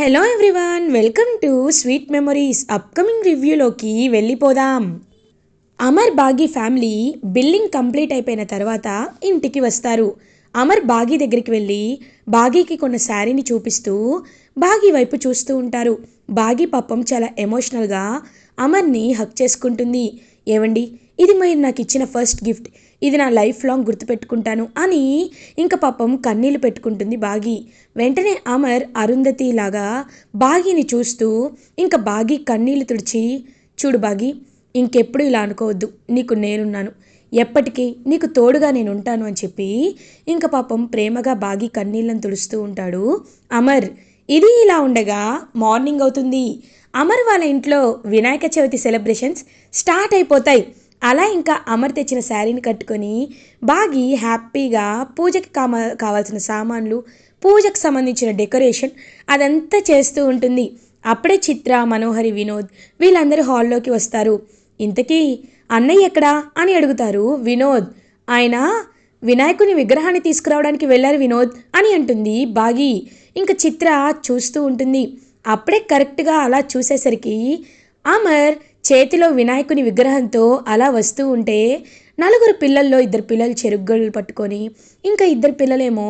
Hello everyone welcome to sweet memories upcoming రివ్యూలోకి వెళ్ళిపోదాం. Amar Bagi family building complete అయిపోయిన తర్వాత ఇంటికి వస్తారు. అమర్ బాగి దగ్గరికి వెళ్ళి బాగీకి కొన్న శారీని చూపిస్తూ బాగి వైపు చూస్తూ ఉంటారు. బాగి పాపం చాలా ఎమోషనల్గా అమర్ని హక్ చేసుకుంటుంది. ఏవండి? ఇది మీరు నాకు ఇచ్చిన ఫస్ట్ గిఫ్ట్ ఇది నా లైఫ్ లాంగ్ గుర్తుపెట్టుకుంటాను అని ఇంకా పాపం కన్నీళ్ళు పెట్టుకుంటుంది బాగి. వెంటనే అమర్ అరుంధతి లాగా బాగిని చూస్తూ ఇంకా బాగి కన్నీళ్ళు తుడిచి చూడు బాగి ఇంకెప్పుడు ఇలా అనుకోవద్దు. నీకు నేనున్నాను. ఎప్పటికీ నీకు తోడుగా నేను ఉంటాను అని చెప్పి ఇంకా పాపం ప్రేమగా బాగి కన్నీళ్ళని తుడుస్తూ ఉంటాడు అమర్. ఇది ఇలా ఉండగా మార్నింగ్ అవుతుంది. అమర్ వాళ్ళ ఇంట్లో వినాయక చవితి సెలబ్రేషన్స్ స్టార్ట్ అయిపోతాయి. అలా ఇంకా అమర్ తెచ్చిన శారీని కట్టుకొని బాగి హ్యాపీగా పూజకి కామ కావాల్సిన సామాన్లు పూజకు సంబంధించిన డెకరేషన్ అదంతా చేస్తూ ఉంటుంది. అప్పుడే చిత్ర మనోహరి వినోద్ వీళ్ళందరూ హాల్లోకి వస్తారు. ఇంతకీ అన్నయ్య ఎక్కడా అని అడుగుతారు వినోద్. ఆయన వినాయకుని విగ్రహాన్ని తీసుకురావడానికి వెళ్ళారు వినోద్ అని అంటుంది బాగి. ఇంకా చిత్ర చూస్తూ ఉంటుంది. అప్పుడే కరెక్ట్గా అలా చూసేసరికి అమర్ చేతిలో వినాయకుని విగ్రహంతో అలా వస్తూ ఉంటే నలుగురు పిల్లల్లో ఇద్దరు పిల్లలు చెరుగ్గళ్ళు పట్టుకొని ఇంకా ఇద్దరు పిల్లలేమో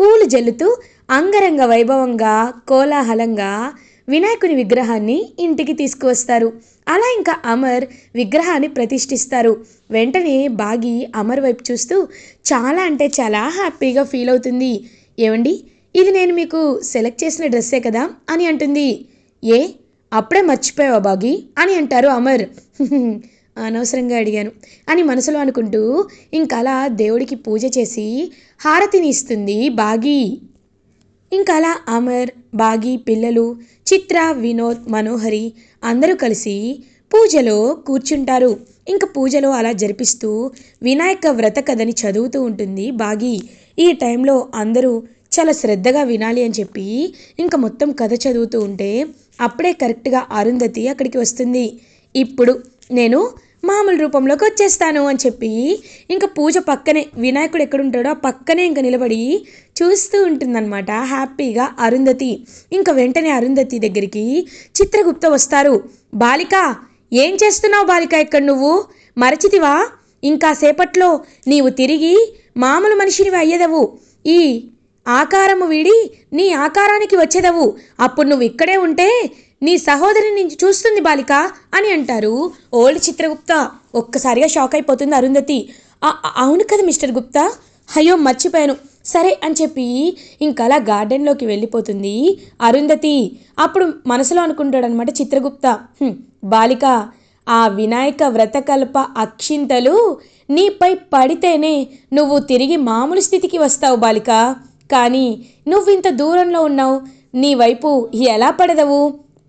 పూలు జల్లుతూ అంగరంగ వైభవంగా కోలాహలంగా వినాయకుని విగ్రహాన్ని ఇంటికి తీసుకువస్తారు. అలా ఇంకా అమర్ విగ్రహాన్ని ప్రతిష్ఠిస్తారు. వెంటనే బాగి అమర్ వైపు చూస్తూ చాలా అంటే చాలా హ్యాపీగా ఫీల్ అవుతుంది. ఏమండి? ఇది నేను మీకు సెలెక్ట్ చేసిన డ్రెస్సే కదా? అని అంటుంది. ఏ? అప్పుడే మర్చిపోయావా బాగి? అని అంటారు అమర్. అనవసరంగా అడిగాను. అని మనసులో అనుకుంటూ ఇంకా అలా దేవుడికి పూజ చేసి హారతిని ఇస్తుంది బాగి. ఇంకా అలా అమర్ బాగి పిల్లలు చిత్ర వినోద్ మనోహరి అందరూ కలిసి పూజలో కూర్చుంటారు. ఇంకా పూజలో అలా జరిపిస్తూ వినాయక వ్రత కథని చదువుతూ ఉంటుంది బాగి. ఈ టైంలో అందరూ చాలా శ్రద్ధగా వినాలి అని చెప్పి ఇంకా మొత్తం కథ చదువుతూ ఉంటే అప్పుడే కరెక్ట్గా అరుంధతి అక్కడికి వస్తుంది. ఇప్పుడు నేను మామూలు రూపంలోకి వచ్చేస్తాను అని చెప్పి ఇంకా పూజ పక్కనే వినాయకుడు ఎక్కడుంటాడో ఆ పక్కనే ఇంకా నిలబడి చూస్తూ ఉంటుందన్నమాట. హ్యాపీగా అరుంధతి. ఇంకా వెంటనే అరుంధతి దగ్గరికి చిత్రగుప్త వస్తారు. బాలిక ఏం చేస్తున్నావు బాలిక ఇక్కడ నువ్వు? మరచితివా? ఇంకా సేపట్లో నీవు తిరిగి మామూలు మనిషినివి అయ్యేదవు. ఈ ఆకారము వీడి నీ ఆకారానికి వచ్చేదవు. అప్పుడు నువ్వు ఇక్కడే ఉంటే నీ సహోదరి నుంచి చూస్తుంది బాలిక అని అంటారు. ఓల్డ్ చిత్రగుప్త. ఒక్కసారిగా షాక్ అయిపోతుంది అరుంధతి. అవును కదా మిస్టర్ గుప్తా. అయ్యో మర్చిపోయాను. సరే అని చెప్పి ఇంకలా అలా గార్డెన్లోకి వెళ్ళిపోతుంది అరుంధతి. అప్పుడు మనసులో అనుకుంటాడనమాట చిత్రగుప్త. బాలిక ఆ వినాయక వ్రతకల్ప అక్షింతలు నీపై పడితేనే నువ్వు తిరిగి మామూలు స్థితికి వస్తావు బాలిక. కానీ నువ్వు ఇంత దూరంలో ఉన్నావు నీ వైపు ఎలా పడదవు?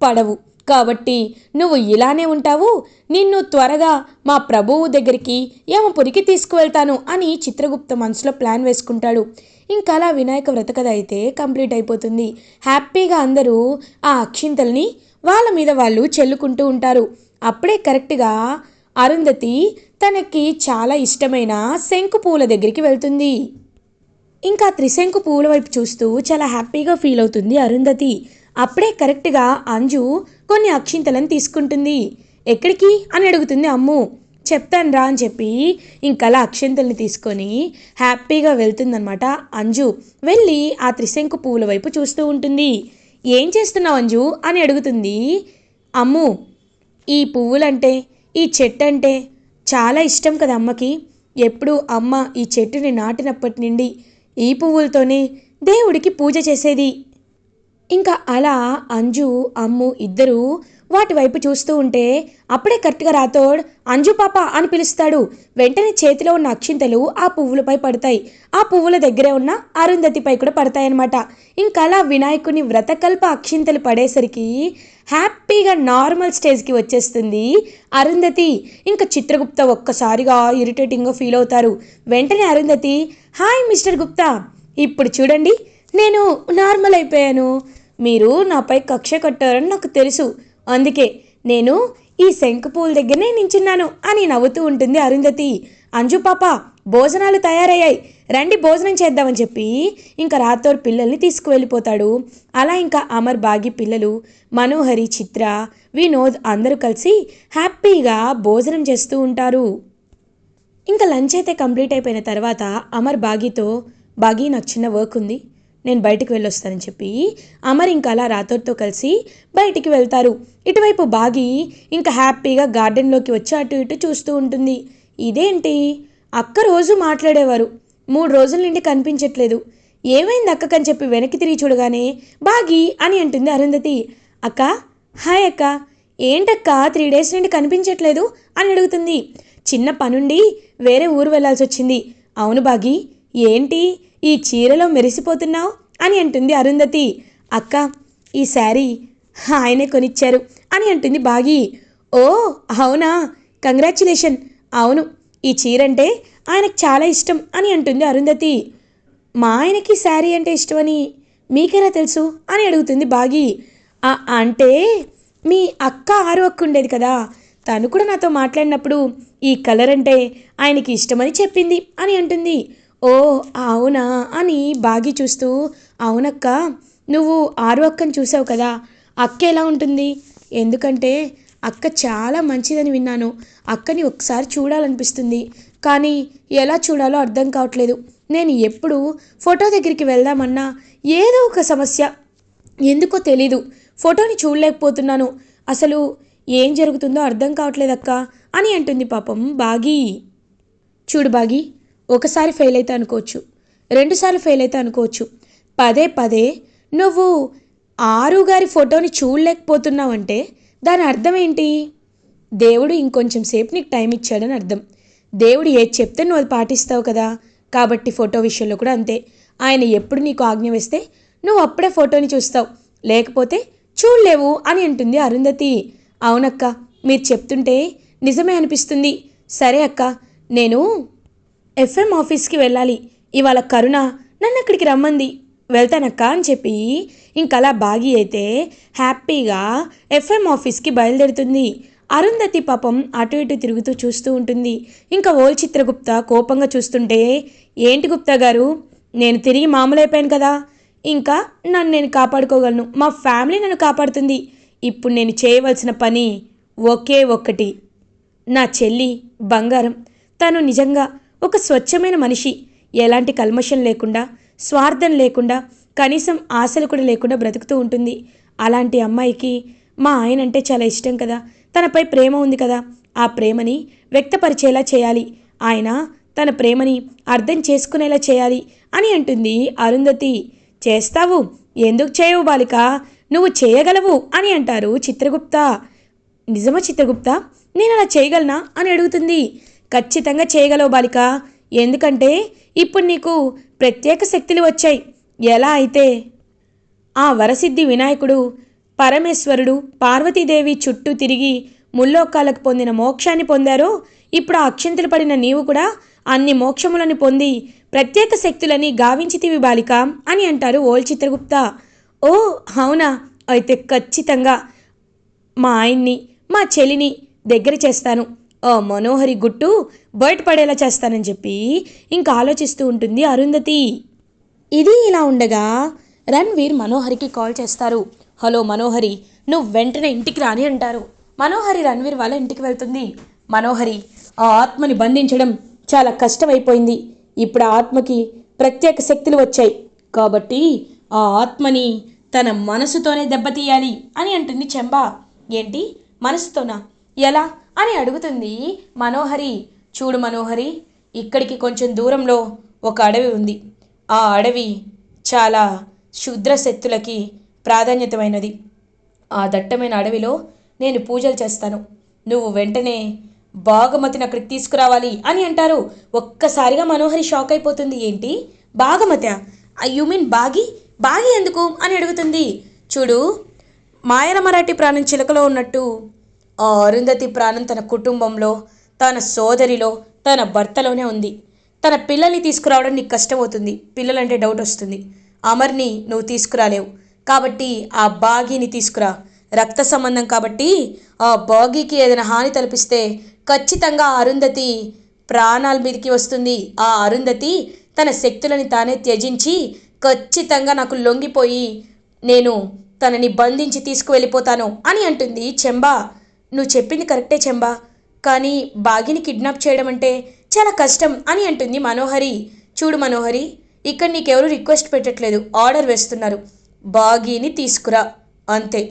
పడవు. కాబట్టి నువ్వు ఇలానే ఉంటావు? నిన్ను త్వరగా మా ప్రభువు దగ్గరికి యమపురికి తీసుకువెళ్తాను అని చిత్రగుప్త మనసులో ప్లాన్ వేసుకుంటాడు. ఇంకా అలా వినాయక వ్రత కథ అయితే కంప్లీట్ అయిపోతుంది. హ్యాపీగా అందరూ ఆ అక్షింతల్ని వాళ్ళ మీద వాళ్ళు చెల్లుకుంటూ ఉంటారు. అప్పుడే కరెక్ట్గా అరుంధతి తనకి చాలా ఇష్టమైన శంకు పూల దగ్గరికి వెళ్తుంది. ఇంకా త్రిశంకు పువ్వుల వైపు చూస్తూ చాలా హ్యాపీగా ఫీల్ అవుతుంది అరుంధతి. అప్పుడే కరెక్ట్గా అంజు కొన్ని అక్షింతలను తీసుకుంటుంది. ఎక్కడికి? అని అడుగుతుంది అమ్ము. చెప్తాను రా అని చెప్పి ఇంకలా అక్షింతల్ని తీసుకొని హ్యాపీగా వెళ్తుందనమాట అంజు. వెళ్ళి ఆ త్రిశంకు పువ్వుల వైపు చూస్తూ ఉంటుంది. ఏం చేస్తున్నావు అంజు? అని అడుగుతుంది అమ్ము. ఈ పువ్వులంటే ఈ చెట్టు అంటే చాలా ఇష్టం కదా అమ్మకి. ఎప్పుడు అమ్మ ఈ చెట్టుని నాటినప్పటి నుండి ఈ పువ్వులతోనే దేవుడికి పూజ చేసేది. ఇంకా అలా అంజు అమ్ము ఇద్దరూ వాటి వైపు చూస్తూ ఉంటే అప్పుడే కరెక్ట్గా రాతోడ్ అంజు పాప అని పిలుస్తాడు. వెంటనే చేతిలో ఉన్న అక్షింతలు ఆ పువ్వులపై పడతాయి. ఆ పువ్వుల దగ్గరే ఉన్న అరుంధతిపై కూడా పడతాయన్నమాట. ఇంకా అలా వినాయకుని వ్రతకల్ప అక్షింతలు పడేసరికి హ్యాపీగా నార్మల్ స్టేజ్కి వచ్చేస్తుంది. అరుంధతి ఇంకా చిత్రగుప్త ఒక్కసారిగా ఇరిటేటింగ్గా ఫీల్ అవుతారు. వెంటనే అరుంధతి హాయ్ మిస్టర్ గుప్తా ఇప్పుడు చూడండి నేను నార్మల్ అయిపోయాను. మీరు నాపై కక్ష కట్టారని నాకు తెలుసు. అందుకే నేను ఈ శంకు పూల దగ్గరనే నించున్నాను అని నవ్వుతూ ఉంటుంది అరుంధతి. అంజు పాప భోజనాలు తయారయ్యాయి. రండి భోజనం చేద్దామని చెప్పి ఇంకా రాథోర్ పిల్లల్ని తీసుకువెళ్ళిపోతాడు. అలా ఇంకా అమర్ బాగి పిల్లలు మనోహరి చిత్ర వినోద్ అందరూ కలిసి హ్యాపీగా భోజనం చేస్తూ ఉంటారు. ఇంకా లంచ్ అయితే కంప్లీట్ అయిపోయిన తర్వాత అమర్ బాగితో బాగీ నాకు చిన్న వర్క్ ఉంది. నేను బయటికి వెళ్ళొస్తానని చెప్పి అమర్ ఇంకా అలా రాథోర్తో కలిసి బయటికి వెళ్తారు. ఇటువైపు బాగి ఇంకా హ్యాపీగా గార్డెన్లోకి వచ్చి అటు ఇటు చూస్తూ ఉంటుంది. ఇదేంటి? అక్క రోజు మాట్లాడేవారు. మూడు రోజుల నుండి కనిపించట్లేదు. ఏమైంది అక్కకని చెప్పి వెనక్కి తిరిగి చూడగానే బాగి అని అంటుంది అరుంధతి. అక్క హాయ్ అక్క. ఏంటక్క త్రీ డేస్ నుండి కనిపించట్లేదు అని అడుగుతుంది. చిన్న పనుండి వేరే ఊరు వెళ్ళాల్సి వచ్చింది అవును బాగి. ఏంటి? ఈ చీరలో మెరిసిపోతున్నావు అని అంటుంది అరుంధతి. అక్క ఈ శారీ ఆయనే కొనిచ్చారు అని అంటుంది బాగి. ఓ అవునా? కంగ్రాచులేషన్. అవును ఈ చీర అంటే ఆయనకు చాలా ఇష్టం అని అంటుంది అరుంధతి. మా ఆయనకి శారీ అంటే ఇష్టమని మీకెలా తెలుసు అని అడుగుతుంది బాగి. అంటే మీ అక్క ఆరు అక్క ఉండేది కదా తను కూడా నాతో మాట్లాడినప్పుడు ఈ కలర్ అంటే ఆయనకి ఇష్టమని చెప్పింది అని అంటుంది. ఓ అవునా అని బాగి చూస్తూ అవునక్క నువ్వు ఆరు అక్కని చూసావు కదా అక్క ఎలా ఉంటుంది? ఎందుకంటే అక్క చాలా మంచిదని విన్నాను. అక్కని ఒకసారి చూడాలనిపిస్తుంది. కానీ ఎలా చూడాలో అర్థం కావట్లేదు. నేను ఎప్పుడు ఫోటో దగ్గరికి వెళ్దామన్నా ఏదో ఒక సమస్య. ఎందుకో తెలీదు. ఫోటోని చూడలేకపోతున్నాను. అసలు ఏం జరుగుతుందో అర్థం కావట్లేదక్క అని అంటుంది పాపం బాగి. చూడు బాగి ఒకసారి ఫెయిల్ అయితే అనుకోవచ్చు. రెండుసార్లు ఫెయిల్ అయితే అనుకోవచ్చు. పదే పదే నువ్వు ఆరు గారి ఫోటోని చూడలేకపోతున్నావంటే దాని అర్థం ఏంటి? దేవుడు ఇంకొంచెం సేపు నీకు టైం ఇచ్చాడని అర్థం. దేవుడు ఏది చెప్తే నువ్వు అది పాటిస్తావు కదా. కాబట్టి ఫోటో విషయంలో కూడా అంతే. ఆయన ఎప్పుడు నీకు ఆజ్ఞ వేస్తే నువ్వు అప్పుడే ఫోటోని చూస్తావు. లేకపోతే చూడలేవు అని అంటుంది అరుంధతి. అవునక్క మీరు చెప్తుంటే నిజమే అనిపిస్తుంది. సరే అక్క నేను ఎఫ్ఎం ఆఫీస్కి వెళ్ళాలి. ఇవాళ కరుణ నన్ను అక్కడికి రమ్మంది. వెళ్తానక్క అని చెప్పి ఇంకలా బాగి అయితే హ్యాపీగా ఎఫ్ఎం ఆఫీస్కి బయలుదేరుతుంది. అరుంధతి పాపం అటు ఇటు తిరుగుతూ చూస్తూ ఉంటుంది. ఇంకా ఓల్ చిత్రగుప్త కోపంగా చూస్తుంటే ఏంటి గుప్తా గారు? నేను తిరిగి మామూలైపోయాను కదా. ఇంకా నన్ను నేను కాపాడుకోగలను. మా ఫ్యామిలీ నన్ను కాపాడుతుంది. ఇప్పుడు నేను చేయవలసిన పని ఒకే ఒక్కటి. నా చెల్లి బంగారం. తను నిజంగా ఒక స్వచ్ఛమైన మనిషి ఎలాంటి కల్మషం లేకుండా స్వార్థం లేకుండా కనీసం ఆశలు కూడా లేకుండా బ్రతుకుతూ ఉంటుంది. అలాంటి అమ్మాయికి మా ఆయన అంటే చాలా ఇష్టం కదా. తనపై ప్రేమ ఉంది కదా. ఆ ప్రేమని వ్యక్తపరిచేలా చేయాలి. ఆయన తన ప్రేమని అర్థం చేసుకునేలా చేయాలి అని అంటుంది అరుంధతి. చేస్తావు? ఎందుకు చేయవు బాలిక? నువ్వు చేయగలవు అని అంటారు చిత్రగుప్త. నిజమా చిత్రగుప్త? నేను అలా చేయగలనా అని అడుగుతుంది. ఖచ్చితంగా చేయగలవు బాలిక. ఎందుకంటే ఇప్పుడు నీకు ప్రత్యేక శక్తులు వచ్చాయి. ఎలా అయితే ఆ వరసిద్ధి వినాయకుడు పరమేశ్వరుడు పార్వతీదేవి చుట్టూ తిరిగి ముల్లోకాలకు పొందిన మోక్షాన్ని పొందారో ఇప్పుడు ఆ అక్షంతలు పడిన నీవు కూడా అన్ని మోక్షములను పొంది ప్రత్యేక శక్తులని గావించితివి బాలిక అని అంటారు ఓల్ చిత్రగుప్త. ఓ అవునా? అయితే ఖచ్చితంగా మా ఆయన్ని మా చెల్లిని దగ్గర చేస్తాను. మనోహరి గుట్టు బయటపడేలా చేస్తానని చెప్పి ఇంకా ఆలోచిస్తూ ఉంటుంది అరుంధతి. ఇది ఇలా ఉండగా రణ్వీర్ మనోహరికి కాల్ చేస్తారు. హలో మనోహరి నువ్వు వెంటనే ఇంటికి రాని అంటారు. మనోహరి రణ్వీర్ వాళ్ళ ఇంటికి వెళ్తుంది. మనోహరి ఆ ఆత్మని బంధించడం చాలా కష్టమైపోయింది. ఇప్పుడు ఆ ఆత్మకి ప్రత్యేక శక్తులు వచ్చాయి. కాబట్టి ఆ ఆత్మని తన మనసుతోనే దెబ్బతీయాలి అని అంటుంది చెంబా. ఏంటి? మనసుతోనా? ఎలా? అని అడుగుతుంది మనోహరి. చూడు మనోహరి ఇక్కడికి కొంచెం దూరంలో ఒక అడవి ఉంది. ఆ అడవి చాలా క్షుద్ర శక్తులకి ప్రాధాన్యతమైనది. ఆ దట్టమైన అడవిలో నేను పూజలు చేస్తాను. నువ్వు వెంటనే బాగమతిని అక్కడికి తీసుకురావాలి అని అంటారు. ఒక్కసారిగా మనోహరి షాక్ అయిపోతుంది. ఏంటి? బాగమత? యు మీన్ బాగి? బాగి ఎందుకు? అని అడుగుతుంది. చూడు మాయన మరాఠీ ప్రాణం చిలకలో ఉన్నట్టు ఆ అరుంధతి ప్రాణం తన కుటుంబంలో తన సోదరిలో తన భర్తలోనే ఉంది. తన పిల్లల్ని తీసుకురావడం నీకు కష్టమవుతుంది. పిల్లలంటే డౌట్ వస్తుంది. అమర్ని నువ్వు తీసుకురాలేవు. కాబట్టి ఆ బాగీని తీసుకురా. రక్త సంబంధం కాబట్టి ఆ బాగీకి ఏదైనా హాని తలపిస్తే ఖచ్చితంగా అరుంధతి ప్రాణాల మీదకి వస్తుంది. ఆ అరుంధతి తన శక్తులని తానే త్యజించి ఖచ్చితంగా నాకు లొంగిపోయి నేను తనని బంధించి తీసుకువెళ్ళిపోతాను అని అంటుంది చెంబా. నువ్వు చెప్పింది కరెక్టే చెంబా. కానీ బాగిని కిడ్నాప్ చేయడం అంటే చాలా కష్టం అని అంటుంది మనోహరి. చూడు మనోహరి ఇక్కడ నీకెవరు రిక్వెస్ట్ పెట్టట్లేదు. ఆర్డర్ వేస్తున్నారు. బాగీని తీసుకురా. అంతే.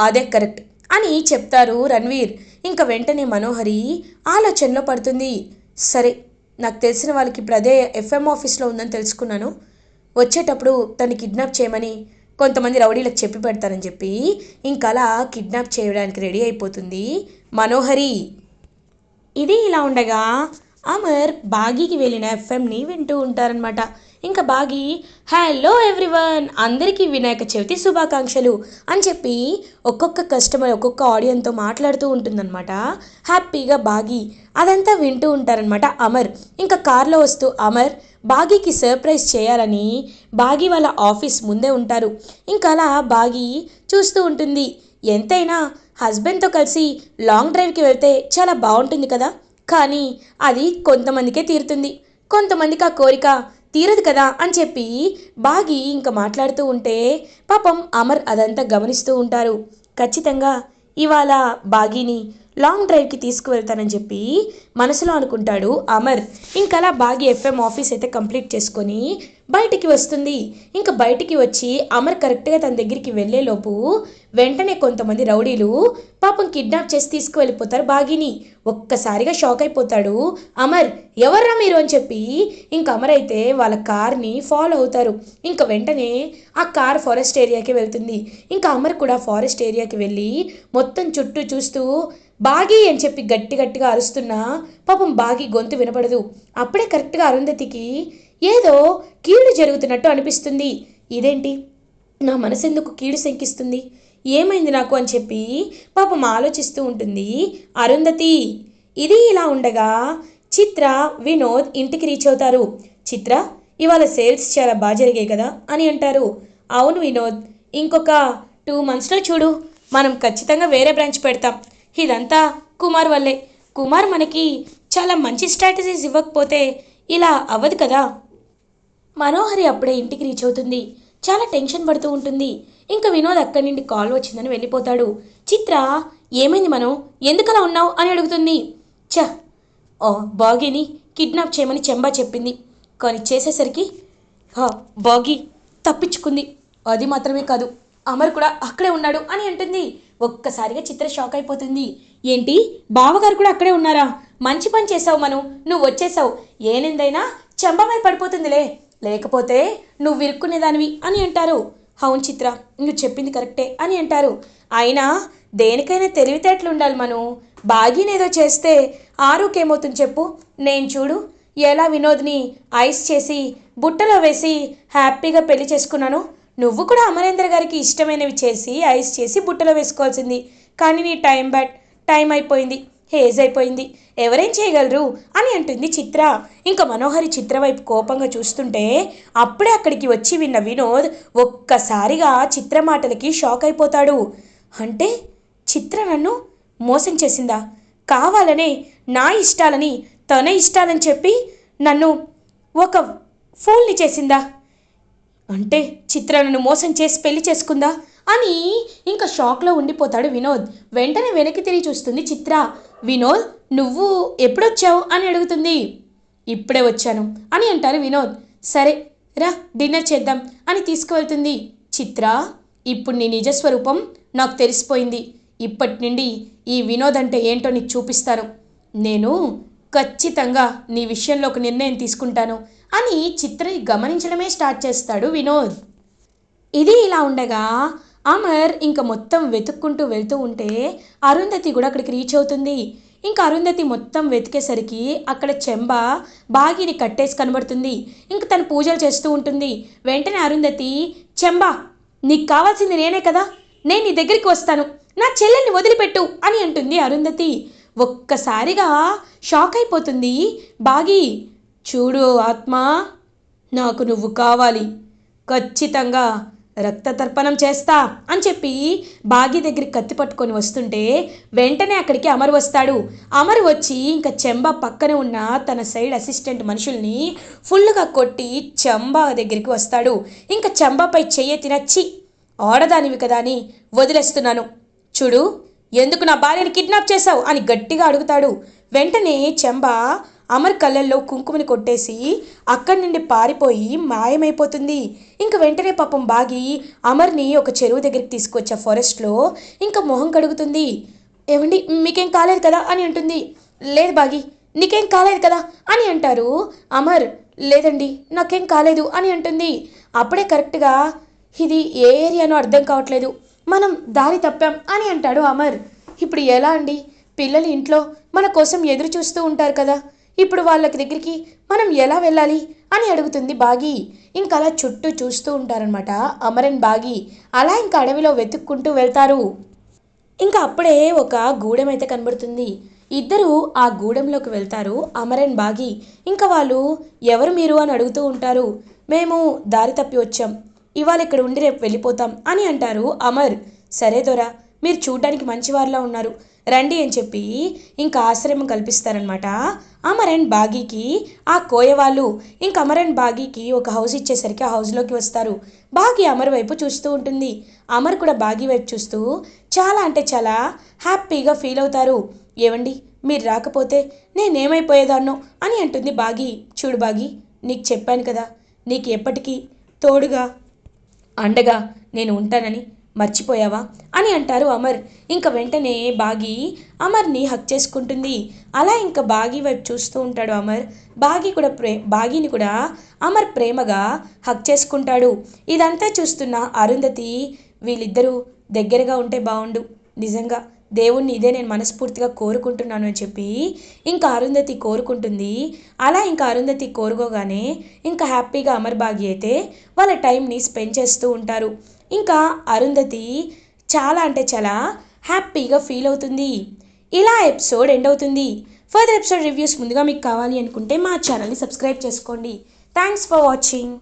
అదే కరెక్ట్ అని చెప్తారు రణ్వీర్. ఇంకా వెంటనే మనోహరి ఆలోచనలో పడుతుంది. సరే నాకు తెలిసిన వాళ్ళకి ఇప్పుడు అదే ఎఫ్ఎం ఆఫీస్లో ఉందని తెలుసుకున్నాను. వచ్చేటప్పుడు తను కిడ్నాప్ చేయమని కొంతమంది రౌడీలకు చెప్పి పెడతారని చెప్పి ఇంకా అలా కిడ్నాప్ చేయడానికి రెడీ అయిపోతుంది మనోహరి. ఇది ఇలా ఉండగా అమర్ బాగీకి వెళ్ళిన ఎఫ్ఎంని వింటూ ఉంటారనమాట ఇంకా బాగి హలో ఎవ్రీవన్ అందరికీ వినాయక చవితి శుభాకాంక్షలు అని చెప్పి ఒక్కొక్క కస్టమర్ ఒక్కొక్క ఆడియన్తో మాట్లాడుతూ ఉంటుందన్నమాట. హ్యాపీగా బాగి అదంతా వింటూ ఉంటారనమాట అమర్. ఇంకా కార్లో వస్తూ అమర్ బాగీకి సర్ప్రైజ్ చేయాలని బాగి వాళ్ళ ఆఫీస్ ముందే ఉంటారు. ఇంకా అలా బాగి చూస్తూ ఉంటుంది. ఎంతైనా హస్బెండ్తో కలిసి లాంగ్ డ్రైవ్కి వెళ్తే చాలా బాగుంటుంది కదా? కానీ అది కొంతమందికే తీరుతుంది. కొంతమందికి ఆ కోరిక తీరదు కదా అని చెప్పి బాగి ఇంకా మాట్లాడుతూ ఉంటే పాపం అమర్ అదంతా గమనిస్తూ ఉంటారు. ఖచ్చితంగా ఇవాళ బాగిని లాంగ్ డ్రైవ్కి తీసుకువెళ్తానని చెప్పి మనసులో అనుకుంటాడు అమర్. ఇంకలా బాగి ఎఫ్ఎం ఆఫీస్ అయితే కంప్లీట్ చేసుకొని బయటికి వస్తుంది. ఇంకా బయటికి వచ్చి అమర్ కరెక్ట్గా తన దగ్గరికి వెళ్ళేలోపు వెంటనే కొంతమంది రౌడీలు పాపం కిడ్నాప్ చేసి తీసుకువెళ్ళిపోతారు బాగిని. ఒక్కసారిగా షాక్ అయిపోతాడు అమర్. ఎవర్రా మీరు అని చెప్పి ఇంక అమర్ అయితే వాళ్ళ కార్ని ఫాలో అవుతారు. ఇంకా వెంటనే ఆ కార్ ఫారెస్ట్ ఏరియాకి వెళ్తుంది. ఇంకా అమర్ కూడా ఫారెస్ట్ ఏరియాకి వెళ్ళి మొత్తం చుట్టూ చూస్తూ బాగి అని చెప్పి గట్టి గట్టిగా అరుస్తున్నా పాపం బాగి గొంతు వినపడదు. అప్పుడే కరెక్ట్గా అరుంధతికి ఏదో కీడు జరుగుతున్నట్టు అనిపిస్తుంది. ఇదేంటి? నా మనసు ఎందుకు కీడు శంకిస్తుంది? ఏమైంది నాకు అని చెప్పి పాపం ఆలోచిస్తూ ఉంటుంది అరుంధతి. ఇది ఇలా ఉండగా చిత్ర వినోద్ ఇంటికి రీచ్ అవుతారు. చిత్ర ఇవాళ సేల్స్ చాలా బాగా జరిగాయి కదా అని అంటారు. అవును వినోద్ ఇంకొక టూ మంత్స్లో చూడు. మనం ఖచ్చితంగా వేరే బ్రాంచ్ పెడతాం. ఇదంతా కుమార్ వల్లే. కుమార్ మనకి చాలా మంచి స్ట్రాటజీస్ ఇవ్వకపోతే ఇలా అవ్వదు కదా? మనోహరి అప్పుడే ఇంటికి రీచ్ అవుతుంది. చాలా టెన్షన్ పడుతూ ఉంటుంది. ఇంకా వినోద్ అక్కడి నుండి కాల్ వచ్చిందని వెళ్ళిపోతాడు. చిత్ర ఏమైంది మనం? ఎందుకలా ఉన్నావు? అని అడుగుతుంది. చ ఓ బాగీని కిడ్నాప్ చేయమని చెంబా చెప్పింది. కానీ చేసేసరికి హా బాగీ తప్పించుకుంది. అది మాత్రమే కాదు అమర్ కూడా అక్కడే ఉన్నాడు అని అంటుంది. ఒక్కసారిగా చిత్ర షాక్ అయిపోతుంది. ఏంటి? బావగారు కూడా అక్కడే ఉన్నారా? మంచి పని చేసావు మను. నువ్వు వచ్చేసావు. ఏనిందైనా చెంబమై పడిపోతుందిలే. లేకపోతే నువ్వు విరుక్కునేదానివి అని అంటారు. అవును చిత్ర నువ్వు చెప్పింది కరెక్టే అని అంటారు. అయినా దేనికైనా తెలివితేటలు ఉండాలి మను. బాగీనేదో చేస్తే ఆరుకేమవుతుంది చెప్పు. నేను చూడు ఎలా వినోద్ని ఐస్ చేసి బుట్టలో వేసి హ్యాపీగా పెళ్ళి చేసుకున్నాను. నువ్వు కూడా అమరేంద్ర గారికి ఇష్టమైనవి చేసి ఐస్ చేసి బుట్టలో వేసుకోవాల్సింది. కానీ నీ టైం బ్యాట్ టైం అయిపోయింది హేజ్ అయిపోయింది. ఎవరేం చేయగలరు? అని అంటుంది చిత్ర. ఇంకా మనోహరి చిత్ర వైపు కోపంగా చూస్తుంటే అప్పుడే అక్కడికి వచ్చి విన్న వినోద్ ఒక్కసారిగా చిత్ర మాటలకి షాక్ అయిపోతాడు. అంటే చిత్ర నన్ను మోసం చేసిందా? కావాలనే నా ఇష్టాలని తన ఇష్టాలని చెప్పి నన్ను ఒక ఫోన్ని చేసిందా? అంటే చిత్ర మోసం చేసి పెళ్ళి చేసుకుందా? అని ఇంకా షాక్లో ఉండిపోతాడు వినోద్. వెంటనే వెనక్కి తిరిగి చూస్తుంది చిత్ర. వినోద్ నువ్వు ఎప్పుడొచ్చావు అని అడుగుతుంది. ఇప్పుడే వచ్చాను అని అంటారు వినోద్. సరే రా డిన్నర్ చేద్దాం అని తీసుకువెళ్తుంది. చిత్ర ఇప్పుడు నీ నిజస్వరూపం నాకు తెలిసిపోయింది. ఇప్పటి నుండి ఈ వినోద్ అంటే ఏంటో నీకు చూపిస్తాను. నేను ఖచ్చితంగా నీ విషయంలో ఒక నిర్ణయం తీసుకుంటాను అని చిత్రని గమనించడమే స్టార్ట్ చేస్తాడు వినోద్. ఇది ఇలా ఉండగా అమర్ ఇంకా మొత్తం వెతుక్కుంటూ వెళ్తూ ఉంటే అరుంధతి కూడా అక్కడికి రీచ్ అవుతుంది. ఇంకా అరుంధతి మొత్తం వెతికేసరికి అక్కడ చెంబ బాగిని కట్టేసి కనబడుతుంది. ఇంకా తను పూజలు చేస్తూ ఉంటుంది. వెంటనే అరుంధతి చెంబ నీకు కావాల్సింది నేనే కదా. నేను నీ దగ్గరికి వస్తాను. నా చెల్లెల్ని వదిలిపెట్టు అని అంటుంది అరుంధతి. ఒక్కసారిగా షాక్ అయిపోతుంది. బాగి చూడు ఆత్మ నాకు నువ్వు కావాలి. ఖచ్చితంగా రక్త తర్పణం చేస్తా అని చెప్పి బాగి దగ్గరికి కత్తి పట్టుకొని వస్తుంటే వెంటనే అక్కడికి అమర్ వస్తాడు. అమర్ వచ్చి ఇంకా చెంబా పక్కన ఉన్న తన సైడ్ అసిస్టెంట్ మనుషుల్ని ఫుల్గా కొట్టి చెంబా దగ్గరికి వస్తాడు. ఇంకా చెంబాపై చెయ్యి తినచ్చి ఆడదానివి కదా అని వదిలేస్తున్నాను. చూడు ఎందుకు నా భార్యని కిడ్నాప్ చేశావు? అని గట్టిగా అడుగుతాడు. వెంటనే చెంబ అమర్ కళ్ళల్లో కుంకుమని కొట్టేసి అక్కడి నుండి పారిపోయి మాయమైపోతుంది. ఇంక వెంటనే పాపం బాగి అమర్ని ఒక చెరువు దగ్గరికి తీసుకొచ్చే ఫారెస్ట్లో ఇంకా మొహం కడుగుతుంది. ఏమండి మీకేం కాలేదు కదా? అని అంటుంది. లేదు బాగి నీకేం కాలేదు కదా? అని అంటారు. అమర్ లేదండి నాకేం కాలేదు అని అంటుంది. అప్పుడే కరెక్ట్గా ఇది ఏ ఏరియానో అర్థం కావట్లేదు. మనం దారి తప్పాం అని అంటాడు అమర్. ఇప్పుడు ఎలా అండి? పిల్లలు ఇంట్లో మన కోసం ఎదురు చూస్తూ ఉంటారు కదా. ఇప్పుడు వాళ్ళకి దగ్గరికి మనం ఎలా వెళ్ళాలి అని అడుగుతుంది బాగి. ఇంకా అలా చుట్టూ చూస్తూ ఉంటారనమాట అమర్ అండ్ బాగి. అలా ఇంకా అడవిలో వెతుక్కుంటూ వెళ్తారు. ఇంకా అప్పుడే ఒక గూడెం అయితే కనబడుతుంది. ఇద్దరు ఆ గూడెంలోకి వెళ్తారు అమరన్ బాగి. ఇంకా వాళ్ళు ఎవరు మీరు? అని అడుగుతూ ఉంటారు. మేము దారి తప్పి వచ్చాం. ఇవాళ ఇక్కడ ఉండి రేపు వెళ్ళిపోతాం అని అంటారు అమర్. సరే దొరా మీరు చూడ్డానికి మంచివారిలా ఉన్నారు. రండి అని చెప్పి ఇంకా ఆశ్రమం కల్పిస్తారనమాట అమర్ అండ్ బాగీకి ఆ కోయ వాళ్ళు ఇంక అమర్ అండ్ బాగీకి ఒక హౌస్ ఇచ్చేసరికి ఆ హౌస్లోకి వస్తారు. బాగీ అమర్ వైపు చూస్తూ ఉంటుంది. అమర్ కూడా బాగీ వైపు చూస్తూ చాలా అంటే చాలా హ్యాపీగా ఫీల్ అవుతారు. ఏవండి మీరు రాకపోతే నేనేమైపోయేదాన్నో అని అంటుంది బాగి. చూడు బాగి నీకు చెప్పాను కదా నీకు ఎప్పటికీ తోడుగా అండగా నేను ఉంటానని మర్చిపోయావా? అని అంటారు అమర్. ఇంక వెంటనే బాగి అమర్ని హక్ చేసుకుంటుంది. అలా ఇంకా బాగి వైపు చూస్తూ ఉంటాడు అమర్. బాగి కూడా ప్రే బాగిని కూడా అమర్ ప్రేమగా హక్ చేసుకుంటాడు. ఇదంతా చూస్తున్న అరుంధతి వీళ్ళిద్దరూ దగ్గరగా ఉంటే బాగుండు నిజంగా దేవుణ్ణి ఇదే నేను మనస్ఫూర్తిగా కోరుకుంటున్నాను అని చెప్పి ఇంకా అరుంధతి కోరుకుంటుంది. అలా ఇంకా అరుంధతి కోరుకోగానే ఇంకా హ్యాపీగా అమర్బాగి అయితే వాళ్ళ టైంని స్పెండ్ చేస్తూ ఉంటారు. ఇంకా అరుంధతి చాలా అంటే చాలా హ్యాపీగా ఫీల్ అవుతుంది. ఇలా ఎపిసోడ్ ఎండ్ అవుతుంది. ఫర్దర్ ఎపిసోడ్ రివ్యూస్ ముందుగా మీకు కావాలి అనుకుంటే మా ఛానల్ని సబ్స్క్రైబ్ చేసుకోండి. Thanks for watching.